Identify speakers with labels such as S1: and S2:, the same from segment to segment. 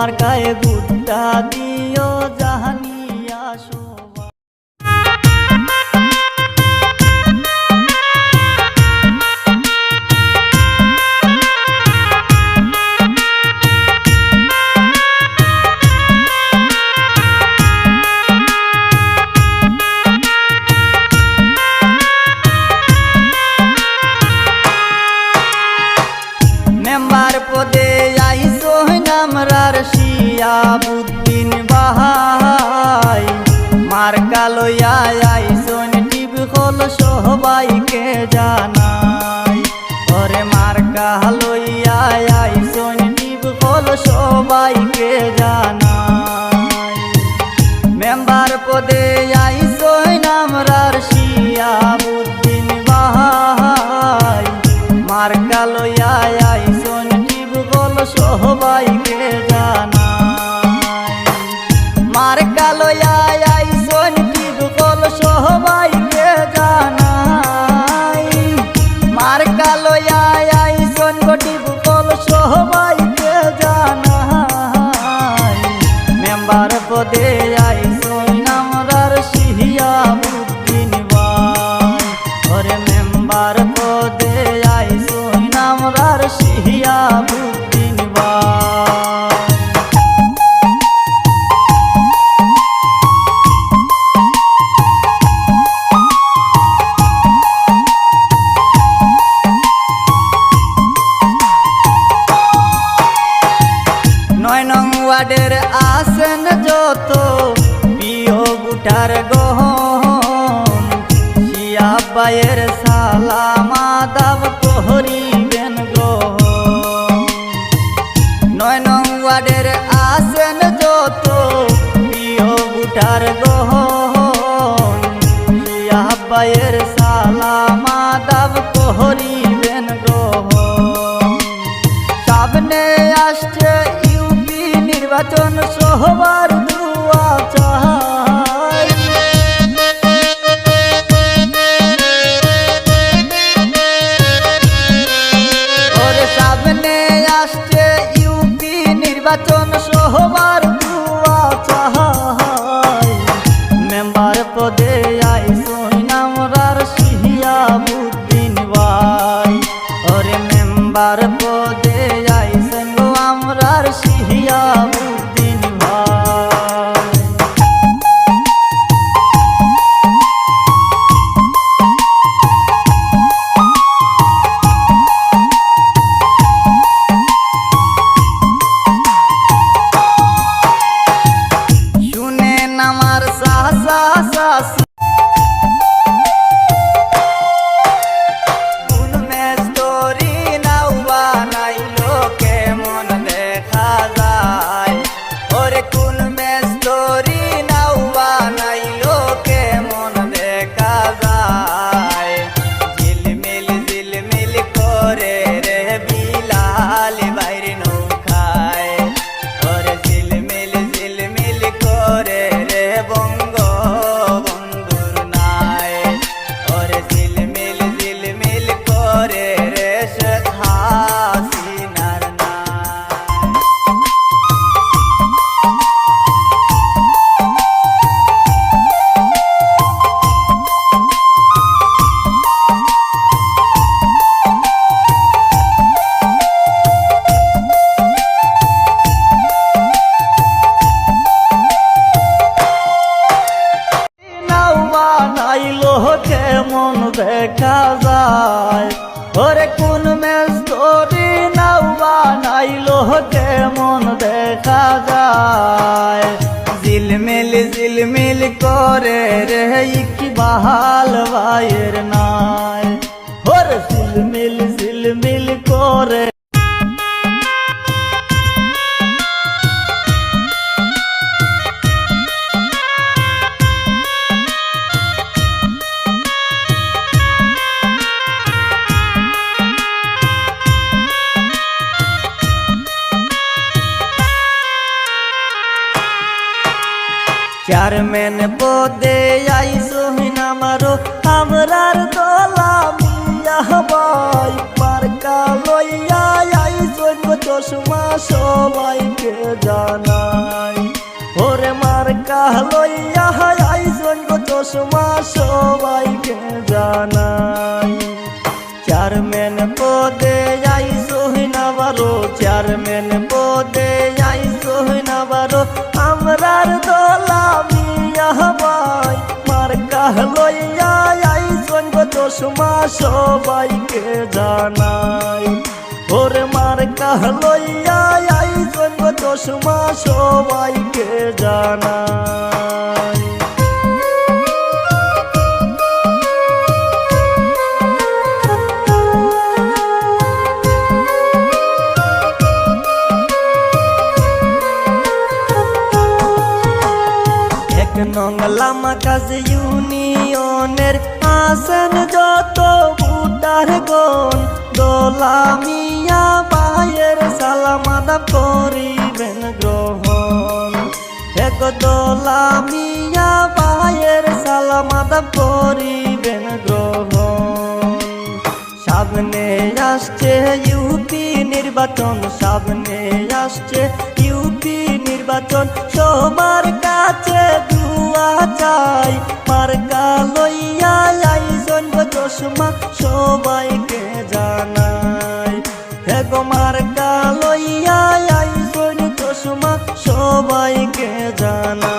S1: তোমার গায়ে বুদ্ধা দিয়ে amor. আমার পদে বাইয়ের সালাম আদাব করিবেন গো সামনে আসছে ইউপি নির্বাচন সহবার আইলো যেমন দেখা যায়। ঝিলমিল ঝিলমিল করে রে কি বাহাল ভাইয়ের নাই। ওর ঝিলমিল ঝিলমিল করে চেয়ারম্যান পদে আইসো নামারো আমরার দলা মিয়া ভাই মার্কা লইয়া আইসো চশমা সবাইকে জানাই। চশমা সবাইকে জানাই। ওরে মার কাহলইয়া আইসন গো চশমা সবাইকে জানাই। এক নং লামা ইউনিয়নের আসেন যত বুটার গন দোলা মিয়া বায়ের সালামাদা করিবেন গ্রহণ। এক দোলা মিয়া বায়ের সালামাদা করিবেন গ্রহণ। সামনে আসছে ইউপি নির্বাচন, সামনে আসছে ইউপি নির্বাচন। সবার কাছে দুয়া চাই, মার্কা চশমা সবাইকে জানাই। হেগো মার্কা লইয়া আইজন চশমা সবাইকে জানাই।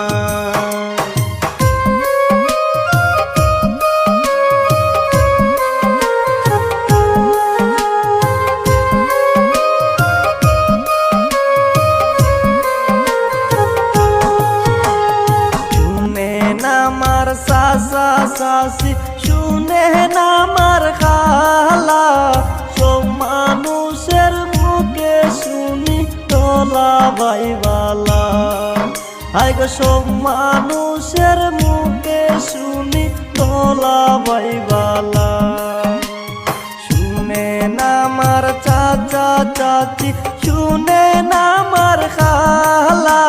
S1: আমার সাসা সাসি শুনে না আমার খালা। সব মানুষের মুখে শুনি তোলা বাইবালা আই গো, সব মানুষের মুখে শুনি তোলা বাইবালা শুনে না আমার চাচা চাচি, শুনে না আমার খালা।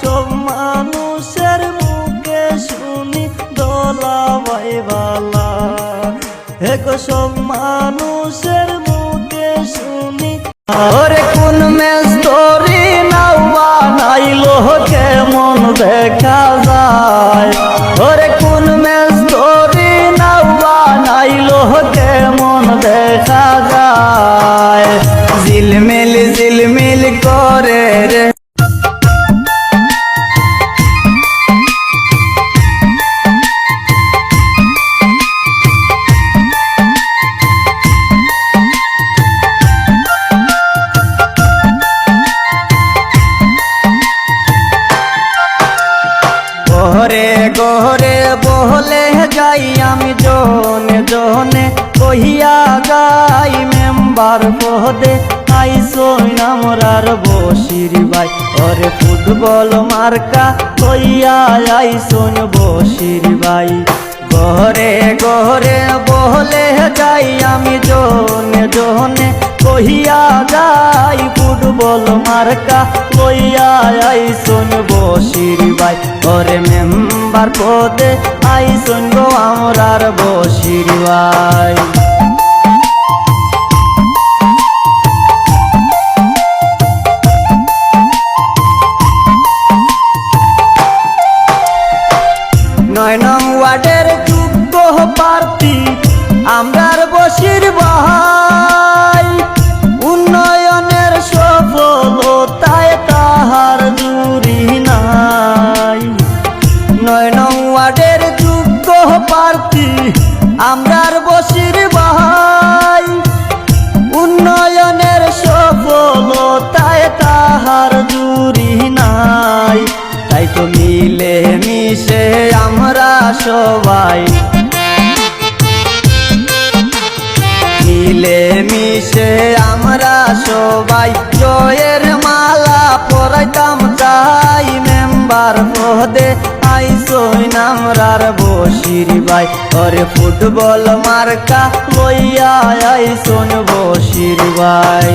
S1: সব মানুষের মুখে শুনি দোলা বাইবালা এগো সব মানুষের মুখে শুনি। আরে কোন মেস ধরি নাও বানাইলো, কেমন দেখা যায়? ওরে কোন মেস ধরি নাও বানাইলো, কেমন দেখা ঘরে বহলে যাই আমি জনে জনে কহিয়া যাই মেম্বার পদে। আইসই আমরার বসির ভাই, ওরে ফুটবল মার্কা কইয়া আইসন বসির ভাই। ঘরে ঘরে বহলে যাই আমি জনে জনে কহিয়া যাই ফুটবল মার্কা লইয়া আইসন বসির ভাই ওরে মেম্বার পদে আইসন গো আমরার বসির ভাই মিশে আমরা সবাই। মিলে মিশে আমরা সবাই। জয়ের মালা পরাইতাম চাই মেম্বার পদে আইসই নামরার বসির ভাই। ওরে ফুটবল মার্কা লইয়া আইসন বসির ভাই।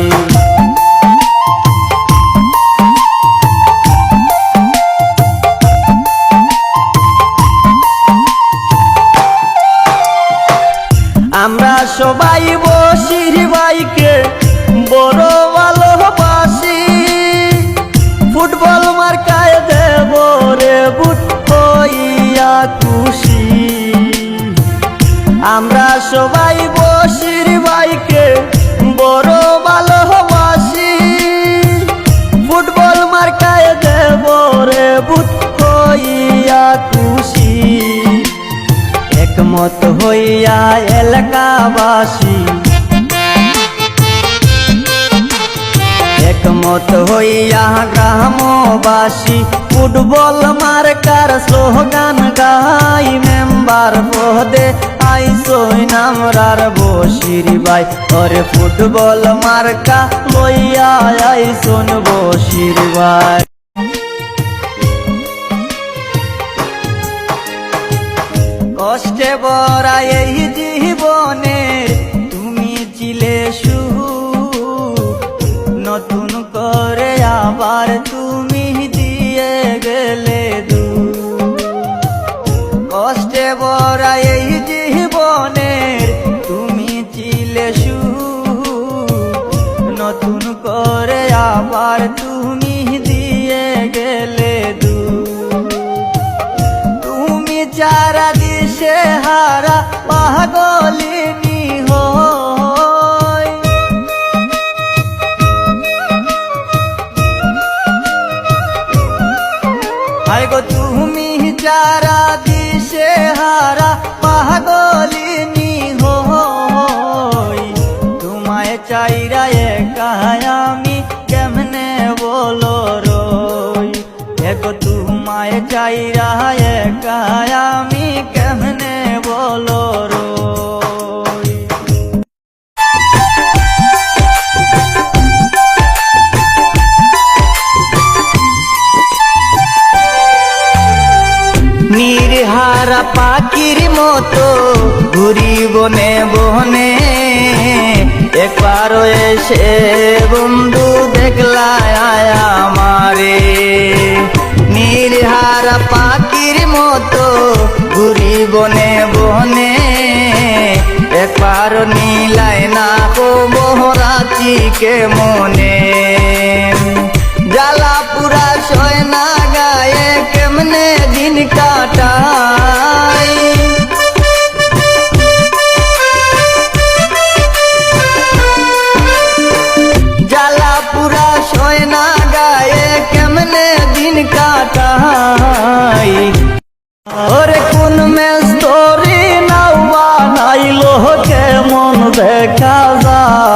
S1: একমত হইয়া গ্রামবাসী, ফুটবল মার্কার স্লোগান গাই মেম্বার পদে। আইসই নামরার বসির বাই ওরে ফুটবল মার্কা লইয়া আইসন বসির বাই কষ্টে বরা এই பாரந்தூர் এসে বন্ধু দেখলা আমারে। নির্হারা পাখির মতো ঘুরি বনে বনে একবার নীলাই না কো মোহরাচিকে মনে জ্বালা পুরা সয় না গায়ে কেমনে দিন কাটাই পাইল কেমন দেখা যায়?